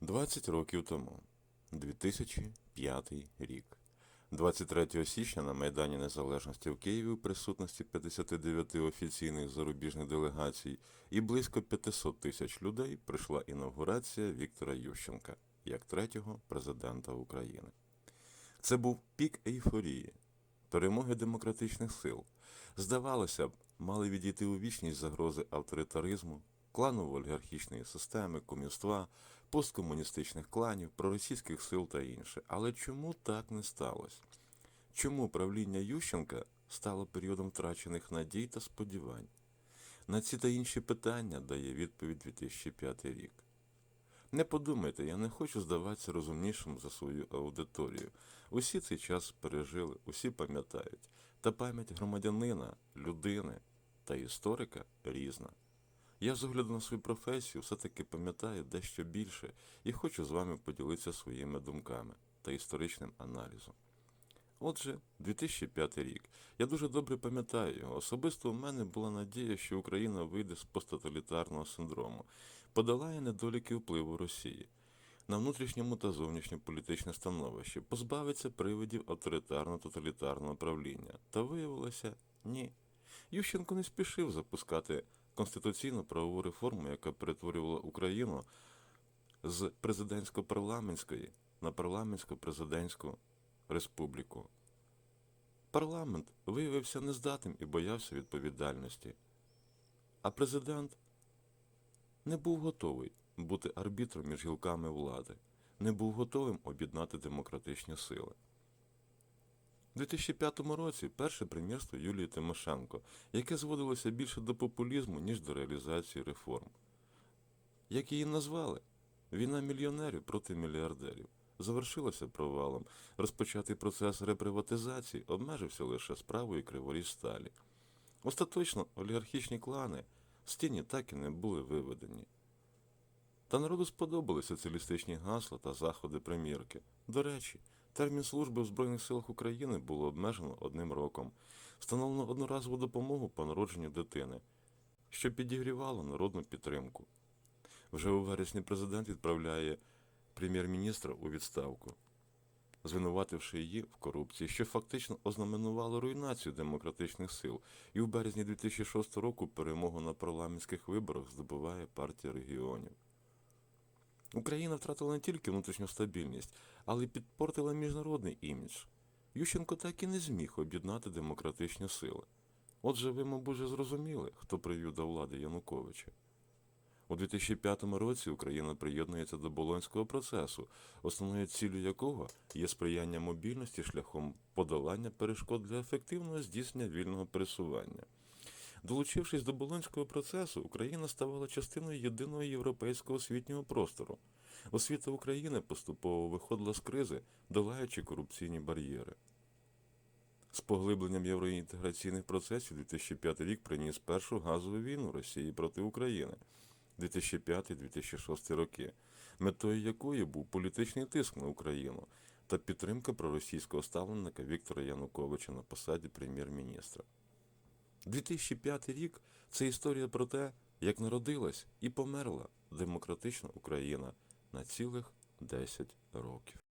20 років тому, 2005 рік, 23 січня на Майдані Незалежності в Києві у присутності 59 офіційних зарубіжних делегацій і близько 500 тисяч людей прийшла інаугурація Віктора Ющенка як третього президента України. Це був пік ейфорії, перемоги демократичних сил. Здавалося б, мали відійти у вічність загрози авторитаризму, кланово-олігархічної системи, комівства, посткомуністичних кланів, проросійських сил та інше. Але чому так не сталося? Чому правління Ющенка стало періодом втрачених надій та сподівань? На ці та інші питання дає відповідь 2005 рік. Не подумайте, я не хочу здаватися розумнішим за свою аудиторію. Усі цей час пережили, усі пам'ятають. Та пам'ять громадянина, людини та історика різна. Я з огляду на свою професію все-таки пам'ятаю дещо більше і хочу з вами поділитися своїми думками та історичним аналізом. Отже, 2005 рік. Я дуже добре пам'ятаю його. Особисто у мене була надія, що Україна вийде з посттоталітарного синдрому, подолає недоліки впливу Росії на внутрішньому та зовнішньополітичне становище, позбавиться привидів авторитарно-тоталітарного правління. Та виявилося ні. Ющенко не спішив запускати конституційну правову реформу, яка перетворювала Україну з президентсько-парламентської на парламентсько-президентську республіку. Парламент виявився нездатним і боявся відповідальності. А президент не був готовий бути арбітром між гілками влади, не був готовим об'єднати демократичні сили. У 2005 році перше прем'єрство Юлії Тимошенко, яке зводилося більше до популізму, ніж до реалізації реформ. Як її назвали? Війна мільйонерів проти мільярдерів. Завершилося провалом. Розпочатий процес реприватизації обмежився лише справою Криворіжсталі. Остаточно олігархічні клани з тіні так і не були виведені. Та народу сподобали соціалістичні гасла та заходи примірки. До речі, термін служби в Збройних силах України було обмежено одним роком. Встановлено одноразову допомогу по народженню дитини, що підігрівало народну підтримку. Вже у вересні президент відправляє прем'єр-міністра у відставку, звинувативши її в корупції, що фактично ознаменувало руйнацію демократичних сил, і в березні 2006 року перемогу на парламентських виборах здобуває партія регіонів. Україна втратила не тільки внутрішню стабільність, але й підпортила міжнародний імідж. Ющенко так і не зміг об'єднати демократичні сили. Отже, ви, мабуть, зрозуміли, хто привів до влади Януковича. У 2005 році Україна приєднується до Болонського процесу, основною ціллю якого є сприяння мобільності шляхом подолання перешкод для ефективного здійснення вільного пересування. Долучившись до Болонського процесу, Україна ставала частиною єдиного європейського освітнього простору. Освіта України поступово виходила з кризи, долаючи корупційні бар'єри. З поглибленням євроінтеграційних процесів 2005 рік приніс першу газову війну Росії проти України 2005-2006 роки, метою якої був політичний тиск на Україну та підтримка проросійського ставленника Віктора Януковича на посаді прем'єр-міністра. 2005 рік це історія про те, як народилась і померла демократична Україна на цілих 10 років.